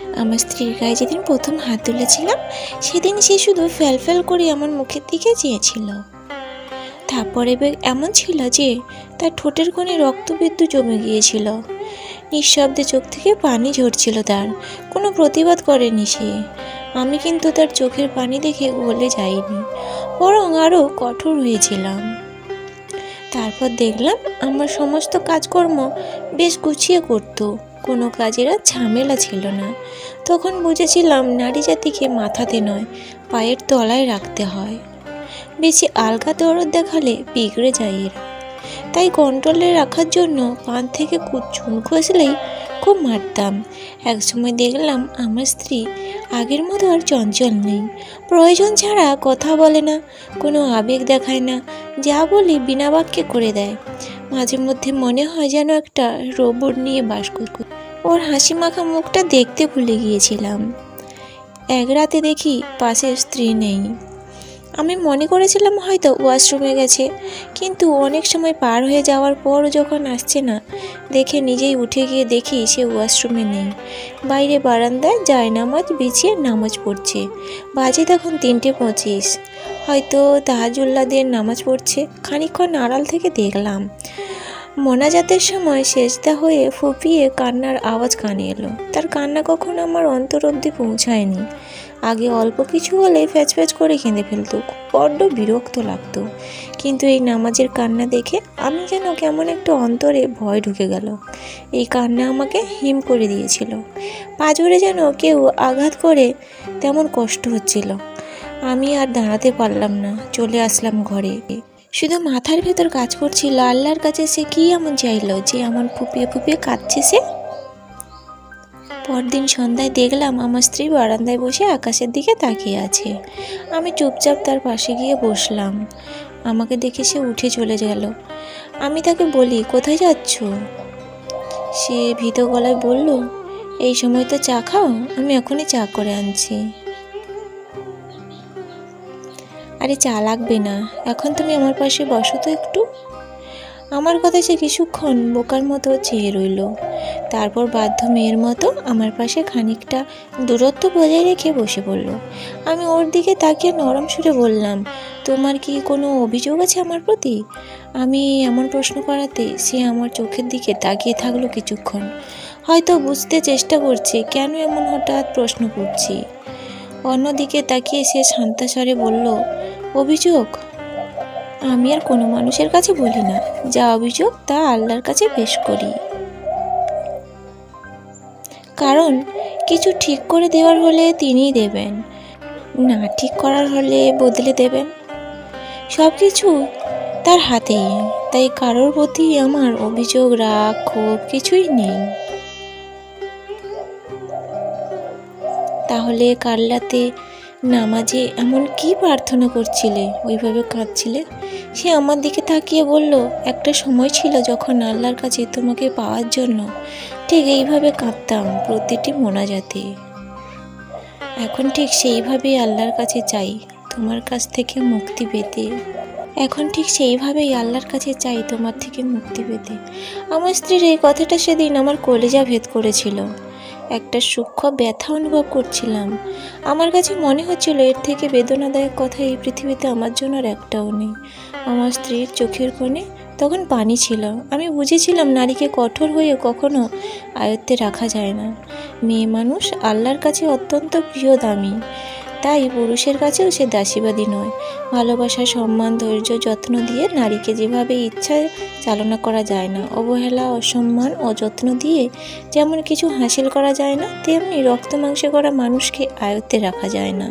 আমার স্ত্রীর গায়ে যেদিন প্রথম হাত তুলেছিলাম, সেদিন সে শুধু ফ্যাল ফ্যাল করে আমার মুখের দিকে চেয়েছিল। তারপরে এমন ছিল যে, তার ঠোঁটের কোণে রক্তবিন্দু জমে গিয়েছিল। নিঃশব্দে চোখ থেকে পানি ঝরছিল তার, কোনো প্রতিবাদ করেনি সে। আমি কিন্তু তার চোখের পানি দেখে গলে যাইনি, বরং আরও কঠোর হয়েছিলাম। তারপর দেখলাম, আমার সমস্ত কাজকর্ম বেশ গুছিয়ে করতো। কোনো কাজের আর ঝামেলা ছিল না। তখন বুঝেছিলাম নারী জাতিকে মাথাতে নয়, পায়ের তলায় রাখতে হয়। বেশি আলগা দরদ দেখালে বিগড়ে যায় এরা। তাই কন্ট্রোলে রাখার জন্য পান থেকে চুন খসলেই খুব মারতাম। একসময় দেখলাম আমার স্ত্রী আগের মতো আর চঞ্চল নেই। প্রয়োজন ছাড়া কথা বলে না, কোনো আবেগ দেখায় না, যা বলি বিনা বাক্যে করে দেয়। মাঝে মধ্যে মনে হয় যেন একটা রোবট নিয়ে বাস করছে ওর হাসি মাখা মুখটা দেখতে ভুলে গিয়েছিলাম। এক রাতে দেখি পাশে স্ত্রী নেই। আমি মনে করেছিলাম হয়তো ওয়াশরুমে গেছে, কিন্তু অনেক সময় পার হয়ে যাওয়ার পরও যখন আসছে না, দেখে নিজেই উঠে গিয়ে দেখি সে ওয়াশরুমে নেই। বাইরে বারান্দায় যায় নামাজ বিছিয়ে নামাজ পড়ছে। বাজে তখন তিনটে পঁচিশ। হয়তো তাহাজুল্লাদের নামাজ পড়ছে, খানিকক্ষণ আড়াল থেকে দেখলাম। মোনাজাতের সময় সেজদা হয়ে ফুপিয়ে কান্নার আওয়াজ কানে এলো। তার কান্না কখনো আমার অন্তর অবধি পৌঁছায়নি। আগে অল্প কিছু হলে ফ্যাচ করে কেঁদে ফেলতো, বড্ড বিরক্ত লাগতো। কিন্তু এই নামাজের কান্না দেখে আমি যেন কেমন একটা অন্তরে ভয় ঢুকে গেল। এই কান্না আমাকে হিম করে দিয়েছিল। পাজরে যেন কেউ আঘাত করে, তেমন কষ্ট হচ্ছিল। আমি আর দাঁড়াতে পারলাম না। চলে আসলাম ঘরে। শুধু মাথার ভেতর কাজ করছিল, আল্লাহর কাছে সে কি এমন চাইলো যে এমন ফুপিয়ে ফুপিয়ে কাঁদছে সে? পরদিন সন্ধ্যায় দেখলাম আমার স্ত্রী বারান্দায় বসে আকাশের দিকে তাকিয়ে আছে। আমি চুপচাপ তার পাশে গিয়ে বসলাম। আমাকে দেখে সে উঠে চলে গেল। আমি তাকে বলি, কোথায় যাচ্ছ? সে ভীত গলায় বলল, এই সময় তো চা খাও, আমি এখনই চা করে আনছি। আরে চা লাগবে না, এখন তুমি আমার পাশে বসো তো একটু। আমার কথা সে কিছুক্ষণ বোকার মতো চেয়ে রইল। তারপর বাধ্য মেয়ের মতো আমার পাশে খানিকটা দূরত্ব বজায় রেখে বসে পড়ল। আমি ওর দিকে তাকিয়ে নরম সুরে বললাম, তোমার কি কোনো অভিযোগ আছে আমার প্রতি? আমি এমন প্রশ্ন করাতে সে আমার চোখের দিকে তাকিয়ে থাকল কিছুক্ষণ। হয়তো বুঝতে চেষ্টা করছে, কেন এমন হঠাৎ প্রশ্ন করছি? অন্যদিকে তাকিয়ে সে শান্তা স্বরে বলল অভিযোগ? আমি আর কোনো মানুষের কাছে বলি না। যা অভিযোগ, তা আল্লাহর কাছে পেশ করি। কারণ, কিছু ঠিক করে দেওয়ার হলে তিনিই দেবেন। না ঠিক করার হলে বদলে দেবেন। সব কিছু তার হাতেই, তাই কারোর প্রতি আমার অভিযোগ, রাগ, ক্ষোভ কিছুই নেই। তাহলে কাল্লাতে নামাজে এমন কি প্রার্থনা করছিলে? ওইভাবে কাঁদছিলে? সে আমার দিকে তাকিয়ে বলল, একটা সময় ছিল যখন আল্লাহর কাছে তোমাকে পাওয়ার জন্য ঠিক এইভাবে কাঁদতাম, প্রতিটি মোনাজাতে। এখন ঠিক সেইভাবেই আল্লাহর কাছে চাই, তোমার কাছ থেকে মুক্তি পেতে। এখন ঠিক সেইভাবেই আল্লাহর কাছে চাই, তোমার থেকে মুক্তি পেতে। আমার স্ত্রীর এই কথাটা সেদিন আমার কলেজা ভেদ করেছিল। একটা সূক্ষ্ম ব্যথা অনুভব করছিলাম। আমার কাছে মনে হচ্ছিল এর থেকে বেদনাদায়ক কথা এই পৃথিবীতে আমার জন্য আর একটাও নেই। আমার স্ত্রীর চোখের কোণে তখন পানি ছিল। আমি বুঝেছিলাম নারীকে কঠোর হয়ে কখনো আয়ত্তে রাখা যায় না। মেয়ে মানুষ আল্লাহর কাছে অত্যন্ত প্রিয় দামি। তাই পুরুষের কাছেও সে দাসীবাদী নয়। ভালোবাসা, সম্মান, ধৈর্য, যত্ন দিয়ে নারীকে যেভাবে ইচ্ছায় চালনা করা যায় না, অবহেলা, অসম্মান, অযত্ন দিয়ে যেমন কিছু হাসিল করা যায় না, তেমনি রক্ত মাংসে করা মানুষকে আয়ত্তে রাখা যায় না।